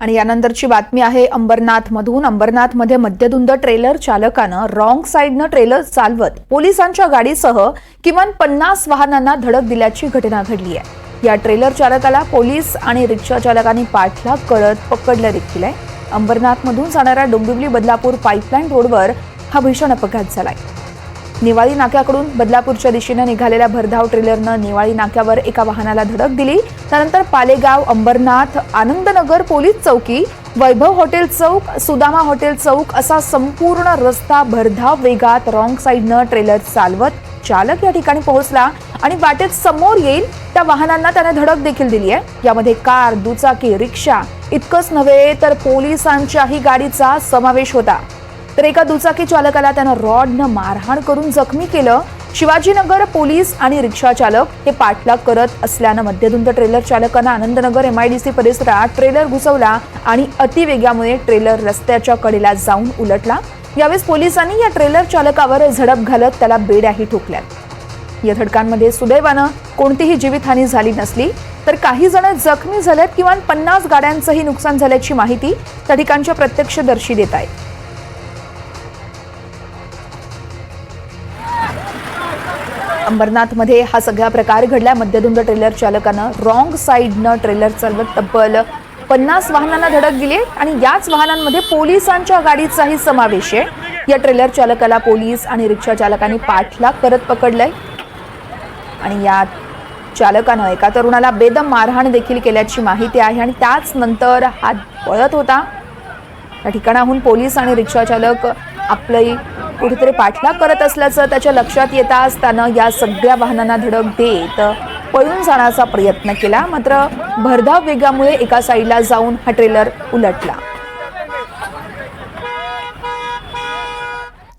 आणि यानंतरची बातमी आहे अंबरनाथमधून. अंबरनाथमध्ये मध्यधुंद ट्रेलर चालकानं रॉंग साईडनं ट्रेलर चालवत पोलिसांच्या गाडीसह किमान पन्नास वाहनांना धडक दिल्याची घटना घडली आहे. या ट्रेलर चालकाला पोलीस आणि रिक्षा चालकांनी पाठलाग करत पकडलं देखील आहे. अंबरनाथमधून जाणाऱ्या डोंबिवली बदलापूर पाईपलाईन रोडवर हा भीषण अपघात झालाय. निवाळी नाक्याकडून बदलापूरच्या दिशेनं निघालेल्या भरधाव ट्रेलरनं निवाळी नाक्यावर एका वाहनाला धडक दिली. त्यानंतर पालेगाव अंबरनाथ आनंदनगर पोलीस चौकी वैभव हॉटेल चौक सुदामा हॉटेल चौक असा संपूर्ण रस्ता भरधाव वेगात रॉंग साईडनं ट्रेलर चालवत चालक या ठिकाणी पोहोचला आणि वाटेत समोर येईल त्या वाहनांना त्याने धडक देखील दिली आहे. यामध्ये कार दुचाकी रिक्षा इतकंच नव्हे तर पोलिसांच्याही गाडीचा समावेश होता. तर एका दुचाकी चालकाला त्यानं रॉडनं मारहाण करून जखमी केलं. शिवाजीनगर पोलीस आणि रिक्षा चालक हे पाठलाग करत असल्यानं मध्यधुंद ट्रेलर चालकानं आनंदनगर एमआयडीसी परिसरात ट्रेलर घुसवला आणि अतिवेगामुळे ट्रेलर रस्त्याच्या कडेला जाऊन उलटला. यावेळेस पोलिसांनी या ट्रेलर चालकावर झडप घालत त्याला बेड्याही ठोकल्यात. या धडकांमध्ये सुदैवानं कोणतीही जीवितहानी झाली नसली तर काही जण जखमी झाल्यात किमान पन्नास गाड्यांचंही नुकसान झाल्याची माहिती त्या ठिकाणच्या प्रत्यक्षदर्शी देत आहेत. अंबरनाथमध्ये हा सगळा प्रकार घडला मध्यधुंद ट्रेलर चालकानं रॉंग साईडनं ट्रेलर चालवत तब्बल पन्नास वाहनांना धडक दिली आणि याच वाहनांमध्ये पोलिसांच्या गाडीचाही समावेश आहे. या ट्रेलर चालकाला पोलीस आणि रिक्षा चालकाने पाठलाग करत पकडलंय. आणि या चालकानं एका तरुणाला बेदम मारहाण देखील केल्याची माहिती आहे आणि त्याच नंतर हात पळत होता. या ठिकाणाहून पोलीस आणि रिक्षा चालक आपली कुठेतरी पाठलाग करत असल्याचं त्याच्या लक्षात येताच त्यानं या सगळ्या वाहनांना धडक देत पळून जाण्याचा प्रयत्न केला. मात्र भरधाव वेगामुळे एका साईडला जाऊन हा ट्रेलर उलटला.